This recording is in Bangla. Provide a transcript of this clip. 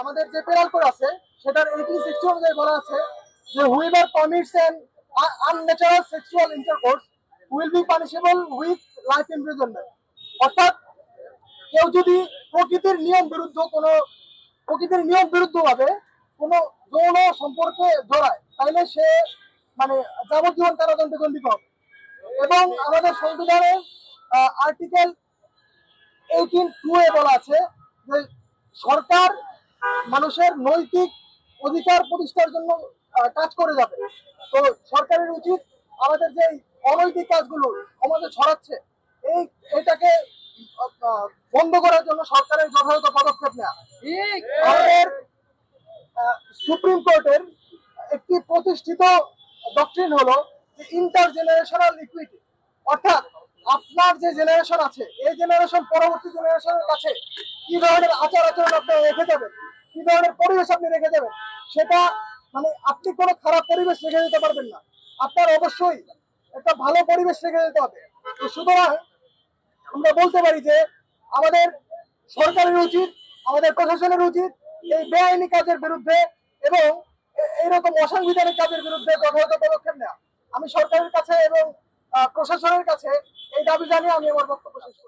আমাদের যে পেনাল কোড আছে, সেটার এইটিন সিক্সটি অনুযায়ী বলা আছে যে whoever permits and unnatural sexual intercourse will be punishable with life imprisonment অর্থাৎ কেউ যদি প্রকৃতির নিয়ম বিরুদ্ধ কোনো, প্রকৃতির নিয়ম বিরুদ্ধ ভাবে কোনো যৌন সম্পর্কে জড়ায়, তাহলে সে মানে যাবজ্জীবন কারাদণ্ডে দণ্ডিত হবে। এবং আমাদের সংবিধানের আর্টিকেল এইটিন টু এ বলা আছে যে সরকার মানুষের নৈতিক অধিকার প্রতিষ্ঠার জন্য কাজ করে যাবে। তো সরকারের উচিত আমাদের যে অনৈতিক কাজগুলো আমাদের ছড়াচ্ছে এই এটাকে বন্ধ করার জন্য সরকারের যথাযথ পদক্ষেপ নেওয়া আমাদের সুপ্রিম কোর্টের একটি প্রতিষ্ঠিত ডক্ট্রিন হলো যে ইন্টার জেনারেশনাল ইকুইটি অর্থাৎ আপনার যে জেনারেশন আছে এই জেনারেশন পরবর্তী জেনারেশনের কাছে কি ধরনের আচার আচরণ আপনি রেখে যাবেন? কি ধরনের পরিবেশ আপনি রেখে যাবেন সেটা মানে আপনি কোনো খারাপ পরিবেশ রেখে দিতে পারবেন না। আপনার অবশ্যই একটা ভালো পরিবেশ রেখে যেতে হবে। সুতরাং আমরা বলতে পারি যে আমাদের সরকারের উচিত, আমাদের প্রশাসনের উচিত এই বেআইনি কাজের বিরুদ্ধে এবং এইরকম অসাংবিধানিক কাজের বিরুদ্ধে যথাযথ পদক্ষেপ নেওয়া। আমি সরকারের কাছে এবং প্রশাসনের কাছে এই দাবি জানিয়ে আমি আমার বক্তব্য শেষ।